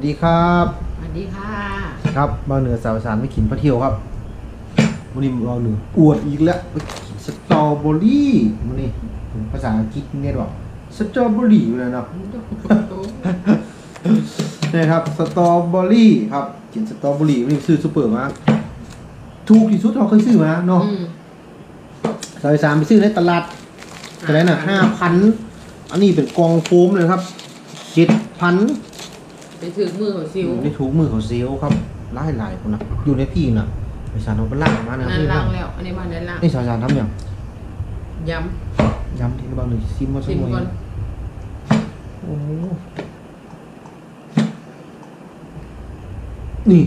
วัสดีครับสวัสดีค่ะ ครับมาเหนือสาวสารไม่ขินพระเที่ยวครับวันนี้เราเหนืออวดอีกแล้วไปกินสตรอเบอรี่มันนี่ภาษาอังกฤษเนี่ยหรอสตรอเบอรี่เลยเนาะนี่ครับสตรอเบอรี่ครับกินสตรอเบอรี่วันนี้ซื้อซูเปอร์มาถูกที่สุดเราเคยซื้อมาเนาะอืมสาวสารไปซื้อในตลาดอะไรน่ะห้าพันอันนี้เป็นกองโฟมเลยครับเจ็ดพัน ไปถือมือของซิวในถุงมือของเซลลครับหลายหลายคนนะอยู่ในพี่นะไปสารเอาไปล่างมานะนั่นพี่ล่าล่างงแล้วอันนี้มาด้านล่างนี่สาวสารทำอย่างย้ย้ำทีละบางหนึ่งซิมมาำสัชิกมหน่อยก่อนโอ้โหนี่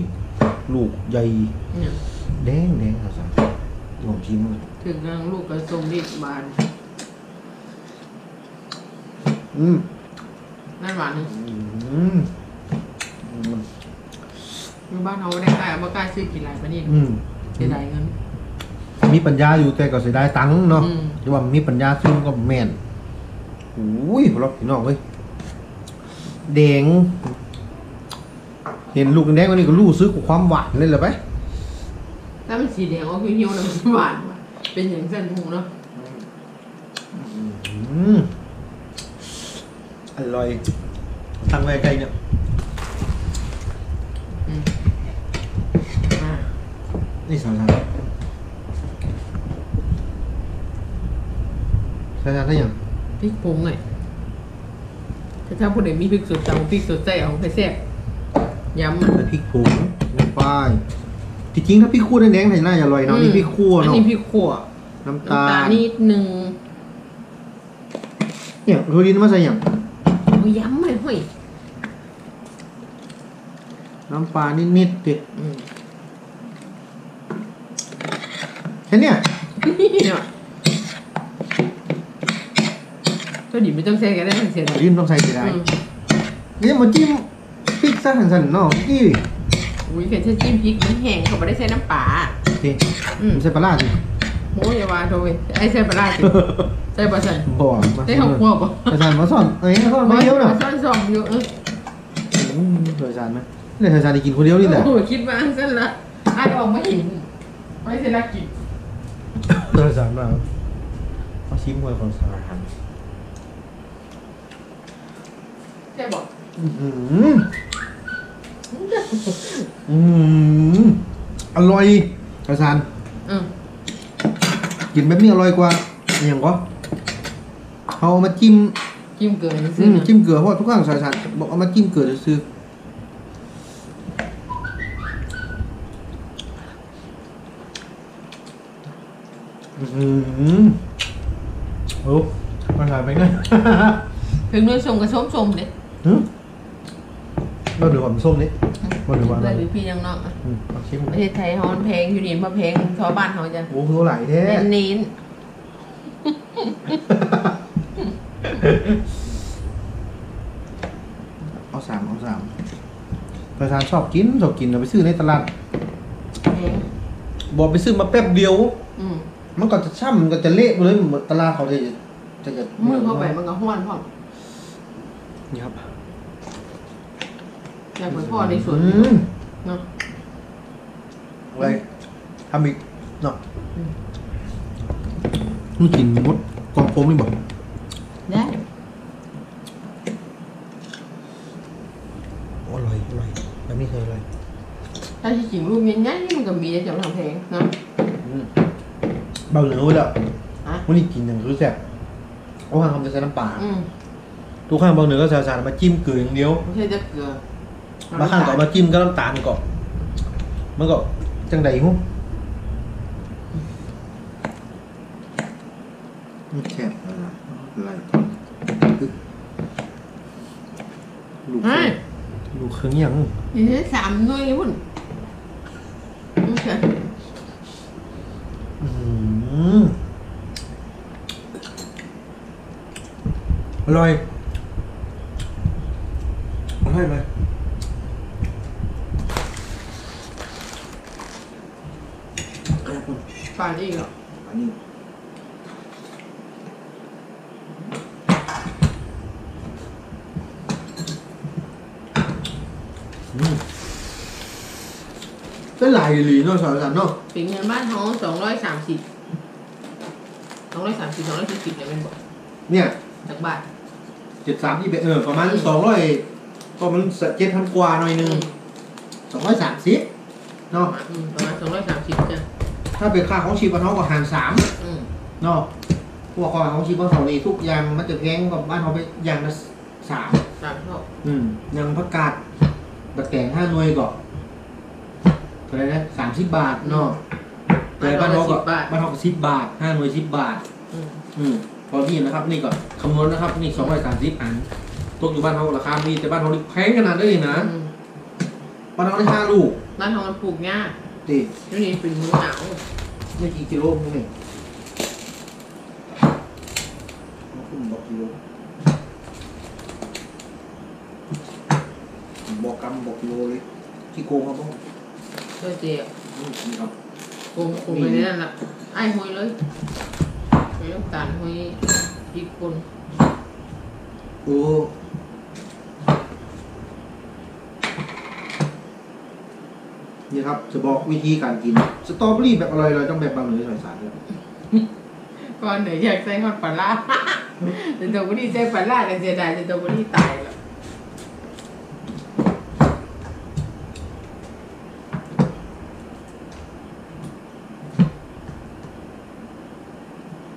ลูกใหญ่เนี่ยแดงแดงสาวสารลองชิมเลยถึงนางลูกกระทรงดิบบาน อืมนั่นหวานนะอืมอืม อยู่บ้านเขาได้กล้าบ่กล้าซื้อกินหลายปานนี้อืมเสียดายเงิน มีปัญญาอยู่แต่ก็เสียดายตังค์เนาะอืมที่ว่ามีปัญญาซื้อก็แม่นโอ้ยพวกเราพี่น้องเว้ยแดง เห็นลูกแดงๆวันนี้ก็รู้ซื้อกับความหวานเลยเหรอไป ถ้ามันสีแดงออกเหี่ยวๆแล้วมันหวานว่ะเป็นอย่างเส้นหูเนาะอืมอร่อยตั้งไว้ใกล้เนี่ย อืมอ่า นี่สาวสารสาวสารได้ยังพริกผงหน่อยถ้าถ้าผู้ใดมีพริกสดจังพริกสดใส่เอาไปแซ่บย้ำใส่พริกผงลงไปที่จริงถ้าพริกคั่วแดงๆน่าจะอร่อยเนาะนี่พริกคั่วอันเนาะนี้พริกขั่วน้ำน้ำตาตาลลนิดนึงเนี่ยโรดินมาใส่อย่างเอาย้ำเลยเฮ้ยน้ำปลานิดๆเด็ดอืม แค่เนี้ยเนี่ยก็ดิไม่ต้องใช้กันได้ทั้งเสียโรดินต้องใส่เสียดายอืมนี่มาจิ้มพริกซะหันๆเนาะกี้อุ้ยแค่ใช้จิ้มพริกมันแห้งเขาไม่ได้ใช้น้ำปลานี่อืมไม่ใส่ปลาร้าสิโอ้ยอย่าว่าโทยไอ้ใส่ปลาร้าสิใส่ปลาสันบ่มาได้ข้าวคั่วป่ะใส่จานมาซ่อนเอ้ยซ่อนมาเดียวเนาะซ่อนซองอยู่เอออืมใส่จานไหมนี่ใส่จานที่กินคนเดียวนี่แหละ โอ้ยคิดว่าสั้นละไอ้ออกไม่เห็นไม่ใช่นักกิน ใส่จานมาเอาชิมหวยของสารแค่บอกอืมอืมอร่อยกระซานอืมกินแบบนี้อร่อยกว่าอหย่างก็เอามาจิ้มจิ้มเกลืออืซื้อมนะ จิ้มเกลือเพราะว่าทุกครั้งสายสารบอกเอามาจิ้มเกลือซื้อ อืมโอ้มาถ่ายไปไงถึงด้วยส้มกับส้มส้มเลยหืมเราดูความส้มนี่มาดูว่าอะไรเลยหรือพี่ยังนอกอะอืมเอาชิมประเทศไทยฮอนแพงอยู่นี่มาแพงชาวบ้านเขาจะโอ้โหไหลแท้เน้นเอาสามเอาสามประธานชอบกินชอบกินเอาไปซื้อในตลาดๆแพงบอกไปซื้อมาแป๊บเดียว อืม มันก็จะช่ำมันก็จะเละไปเลยเหมือนตลาดเขาจะจะจะมือเข้าไปมันก็ห้วนพร้อมนี่ครับอย่างเหมือนพ่อในสวนอืมเนาะอะไรทำอีกเนาะอืมมันกินมดกองโฟมนี่บอกได้อร่อยอร่อยแบบนี้เคยอร่อยถ้าที่จริงรูปยังไงนี่มันก็มีแต่จะทำแพงเนาะอืม เบาเหนือไว้แล้วอะวันนี้กินอย่างรู้แซ่บโอ้ข้างคำจะใส่น้ำปลาอืมทุกข้างเบาเหนือก็ใส่สารมาจิ้มเกลืออย่างเดียวไม่ใช่จะเกลือบางข้างก็เอามาจิ้มก็น้ำตาลก่อนมันก็จังใดหูไม่แซ่บอะไรอะไรลูกเฮ้ยลูกเครื่องยังนี่ใช้สามหน่วยเลยพุ่นโอเค อืม อร่อยอร่อยเลยป่านอีกเหรออันนี้เป็นหลายอีหลีเนาะสาวสารเนาะเป็นเงินบ้านเขาสองร้อยสามสิบสองร้อยสามสิบสองร้อยสี่สิบเนี่ยเป็นบอกเนี่ยจากบาท เจ็ดสามที่เออประมาณสองร้อยก็มันเจ็ดพันกว่าหน่อยหนึงสองร้อยสามสิบเนาะอืมประมาณสองร้อยสามสิบจ้ะถ้าเป็นค่าของชีพบ้านเขาก็หารสามอืมเนาะพวกของของชีพบ้านเขานี่ทุกอย่างมันจะแพงกว่าบ้านเขาไปอย่างละสามสามเท่าอืมยังประกาศบัตรแต่งห้าหน่วยก่อนเท่าไหรนะสามสิบบาทเนาะแต่บ้านเขาก็บ้านเขาก็สิบบาทห้าหน่วยสิบบาท อืมอืมพอนี่นะครับนี่ก่อน คำนวณนะครับนี่สองร้อยสามสิบอันตกอยู่บ้านเขาราคานี่แต่บ้านเขานี่แพงขนาดนี้เลยนะอืมบ้านเขาได้ห้าลูกบ้านเขามันปลูกง่ายตีแล้วนี่เป็นหมูหนาวไม่กี่กิโลนี่นี่คุณบอกกิโลบอกกำบอกกิโลเลยที่โกงครับพ่อเจ้าเจ๊อืมนี่ครับโกงโกงไปนั่นแหละไอ้หอยเลยหอยน้ำตาลหอย พริกป่นโอ้นี่ครับ จะบอกวิธีการกิน สตรอเบอรี่แบบอร่อยๆต้องแบบบางเหนือใส่สารเลยก่อนไหนอยากใส่ฮอตปลาร้าแต่ตัวบุรีใส่ปลาร้าแต่เสียดายแต่ตัวบุรีตายแล้ว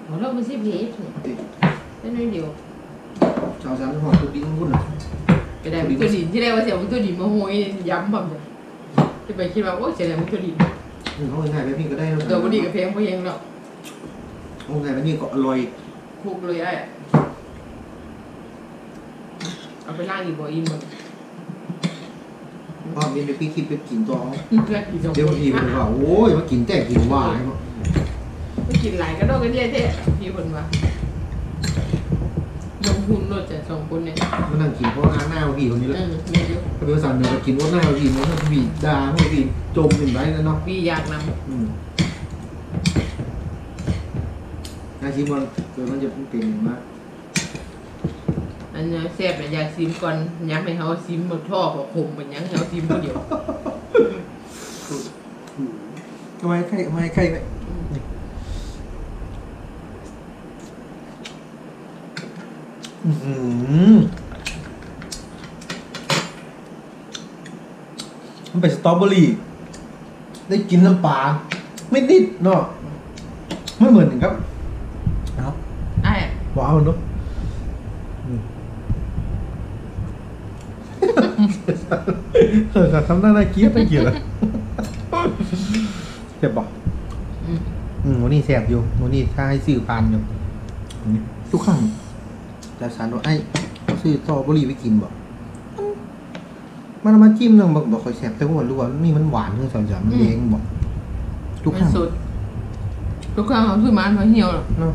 เอาเราไม่ใช่เพชรเนี่ย ติ แค่น้อยเดียว ชาวสารหอมตุกดิ้งพุ่นอะ ก็ได้ มันตัวดินที่แรกว่าเสียมันตัวดินมาโหยย้ำผมจ้ะที่ไปคิดว่าโอ้เสียดายมันตัวดินอืมเขาง่ายๆแบบนี้ก็ได้นะตัวบุรีกับเพลงเพลงเนาะเขาง่ายแบบนี้ก็อร่อยคุกเลยไอ้อะเอาไปล่างอีกบ่อินบ่เพราะมีไปพี่คิดไปกินตัวเขาเพื่อนกินสองเดี๋ยวคบานงทีมันว่าโอ้ยมากินแต่กินหวานไม่กินหลายก็โดนกันเดียเท่พี่คนว่าลงทุนรถจะสองคนเนี่ย มันนั่งกินเพราะหน้าหน้าพี่คนนี้เอแล้วอมีเยอะถ้าเป็นภาษาเหนือก็กินว่าหน้าพี่มันก็พี่ด่าพวกพี่จมหนึ่งไรแล้วเนาะพี่อยากนอืมอาชีพมันเกิดมันจะเป็นมากำอันนี้แซ่บนะอยากซิมก่อนย้ำให้เขาซิมหมดท่อพอขมมันยังให้เขาซิมคนเดียวทำไมใครทำไมใครไปอืม มันเป็นสตรอเบอรี่ ได้กินน้ำปลาไม่นิดเนาะไม่เหมือนกันครับเอาไอ้ว้าวเนาะอืมเออทำหน้าน่าเกลียดน่าเกลียดอะเจ็บปะอืมอืมวันนี้แสบอยู่วันนี้ถ้าให้ซื้อพานอยู่อืมทุกครั้งจะสารว่าไอ้เขาซื้อสตรอเบอรี่ไปกินบอก มันเอามาจิ้มเนึงบอกบอกคอยแสบแต่ว่ารู้ว่านี่มันหวานเพื่อสารๆมันเองบอกทุกครั้งมันสุดทุกครั้งเขาซื้อมาเขาเหี่ยวหรอกเนาะ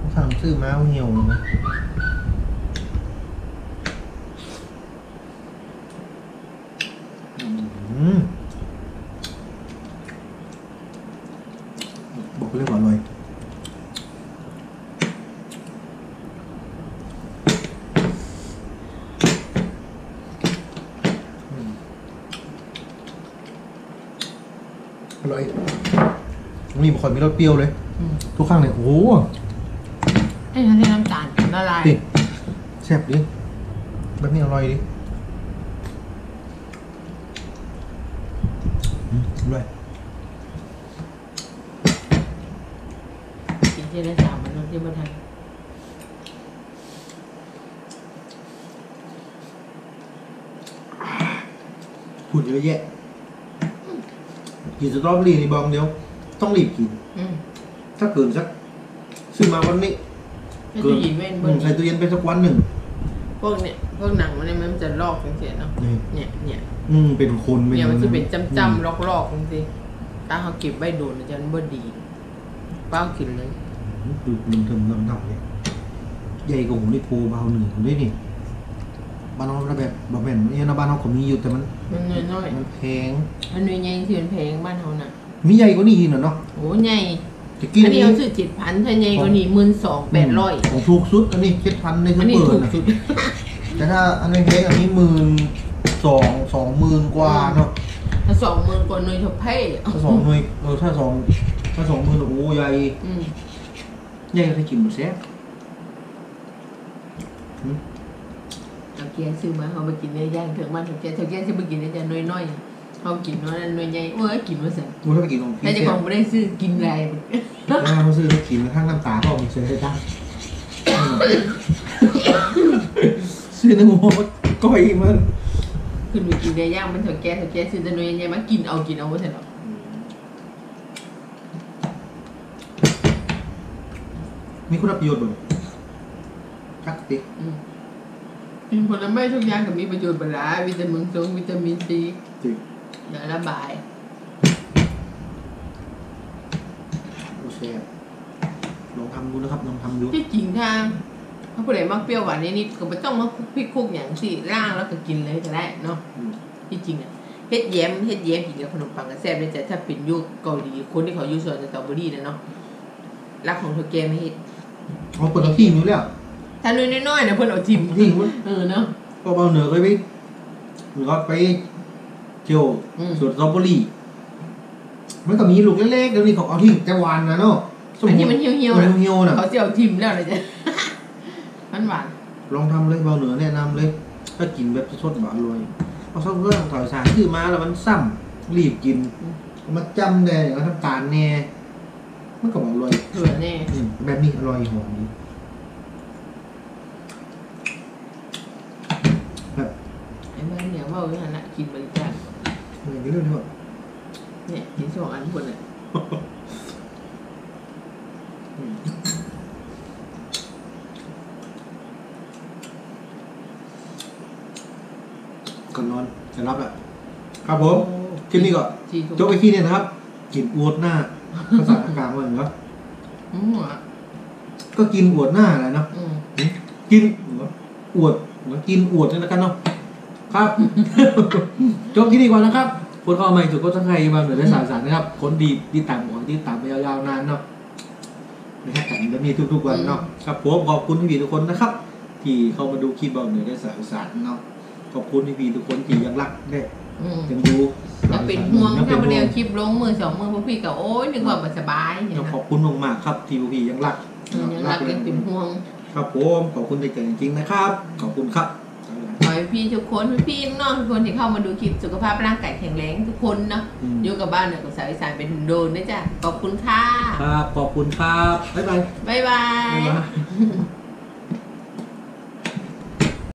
ทุกครั้งซื้อมาเอาเหี่ยวเลยนะอืมบอกเลยว่าอร่อย อร่อยนี่บุคคลมีรสเปรี้ยวเลย อืมทุกครั้งเลยโอ้โหไอ้ท่านให้น้ำตาลละลายติแซ่บดิแบบนี้อร่อยดิอืมอร่อยกินที่ได้สามมันนที่บ้านทันพูดเยอะแยะ กินสตรอเบอรี่นี่บอกเดียว ต้องรีบกิน อืมถ้าเกินสักซื้อมาวันนี้ให้ตู้หญิงเว้นอืเบิ้มใส่ตู้เย็นไปสักวันหนึ่งพวกเนี่ยพวกหนังมันเนี่ยมันจะลอกจังเสียเนาะนี่เนี่ยเนี่ยอืมเป็นคนเป็นเนี่ยมันจะเป็นอืจำๆลอกๆจังสิถ้าเขาเก็บไว้โดนมันจะบ่ดีเป้ากินเลยมดูมันถึงลำดับเลยใหญ่กว่าผมนี่โพเบาหนึ่งผมด้วยนี่ บ้านเราแบบแบบแบบนี้นะบ้านเราก็มีอยู่แต่มันมันน้อยมันแพงๆอันนี้ใหญ่ที่เป็นแพงบ้านเขาน่ะ มีใหญ่กว่านี้อีกนะเนาะโอ้ใหญ่จะกินอันนี้เขาซื้อเจ็ดพันถ้าใหญ่กว่านี้หมื่นสองแปดร้อยของถูกสุดอันนี้เจ็ดพันในซุอัปนนี้เปอถูร์กนะสุดแต่ถ้าอันนี้แพงอันนี้หมื่นสองสองหมื่นกว่าเนาะถ้าสองหมื่นกว่าหน่วยทบเพ่ถ้าสองหน่วยเออถ้าสองถ้าสองมือโอ้ใหญ่อืมใหญ่ถ้ากินหมดแซ่บหืมเอาแกซื้อมาเขาไปกินเนื้อย่างเถึงบ้านถึงแกถึงแกซื้อไปกินเนื้อย่างน้อยๆเขากินน้อยนั้นน้อยใหญ่เอ้กินมาสั่งกูถ้าไปกินของพี่แต่เจะของไม่ได้ซื้อกินไรแล้วเขาซื้อให้กินข้างน้ำตาก็มีเสื้อให้ตั้งซื้อน้ำหัวก้อยมันคือหนูกินเนื้อย่างมันถึงแกถึงแกซื้อแต่น้อยใหญ่มากินเอากินเอาไม่ใช่หรอมีคุณประโยชน์บ่จักติอืม กินผลไม้ทุกอย่างก็มีประโยชน์บหลายวิตามินสูงวิตามินซีจริงยาระบายโอแซ่บลองทำดูนะครับลองทำดูที่จริงทางถ้าผู้ใดมักเปรี้ยวหวานนิดๆก็ไม่ต้องมาพริกคุกอย่างสิร่างแล้วก็กินเลยก็ได้เนาะอืมที่จริงอะเฮ็ดแย้มเฮ็ดแย้มกินกับขนมปังก็แซ่บเลยแต่ถ้าเป็นยุคเกาหลีคนที่เขาอยู่สวนสตรอเบอรี่นะเนาะรักของเธอแกไม่เฮ็ดเอาเปิดเอาที่นิ้วแล้ว ถ้าน้อยๆนะเพิ่นเอาทิมที่มันเออเนาะ ก็เอาเหนือไปไปหรือว่าไปเที่ยวอืม สวนสตรอเบอรี่มันก็มีลูกเล็กๆเดี๋ยวนี้เขาเอาที่แต่วานนะเนาะอันที่มันเหี่ยวๆมันะนเหี่ยวๆน่ะ เขาจะเอาทิมแล้วเลยจ้ะ มันหวานลองทำเลยเบาเหนือแนะนำเลย ถ้ากินแบบสดๆแบบอร่อยเอาสักเรื่องถอยสารซื้อมาแล้วมันซ้ำรีบกินเอามาจำแดงแล้วน้ำตาลแน่มันก็บอกอร่อยเผื่อแน่อืมแบบนี้อร่อยหอมดีแบบ ไอ้มัน เนี่ยว่าอย่างนั้นน่ะกินบริจาคอะไรกันเรื่องนี้วะเนี่ยกินสองอันคนน่ะก่อนนอนจะรับแหละครับผมคลิปนี้ก็จีทุกจบไปที่เนี่ยนะครับกินอวดหน้าภาษากลางว่าอย่างไรอก็กินอวดหน้าแหละเนาะกินอวดมือนกินอวดนี่แล้วกันเนาะ ครับ จบที่นี่ก่อนนะครับ คนเข้ามาจุดก็ต้องใครมาเหนือได้สารสารนะครับ คนดีที่ตามหัวที่ตามไปยาวๆนานเนาะนะครับแต่จะมีทุกๆวันเนาะครับผมขอบคุณพี่ๆทุกคนนะครับ ที่เข้ามาดูคลิปเบาเหนือได้สารสารเนาะขอบคุณพี่ๆทุกคนที่ยังรักได้อืมยังดูก็เป็นห่วงยังเป็ถ้านประห่เดี๋วยวงคลิปลงมือสองมือพวกพี่ก็โอ้ยนึกว่าบ่สบายอย่างยังนั้นขอบคุณมากๆครับที่พี่ๆยังรักเออยังรักยังเป็นห่วง ครับผมขอบคุณใจเกินจริงๆนะครับ ขอบคุณครับขอให้ พี่ทุกคนพี่ๆน้องๆทุกคนที่เข้ามาดูคลิปสุขภาพร่างกายแข็งแรงทุกคนเนาะอืม อยู่กับบ้านเนี่ยกับสาวอีสานเป็นโดนนะจ๊ะขอบคุณค่ะครับขอบคุณครับบ๊ายบายบ๊ายบาบ๊ายย บาย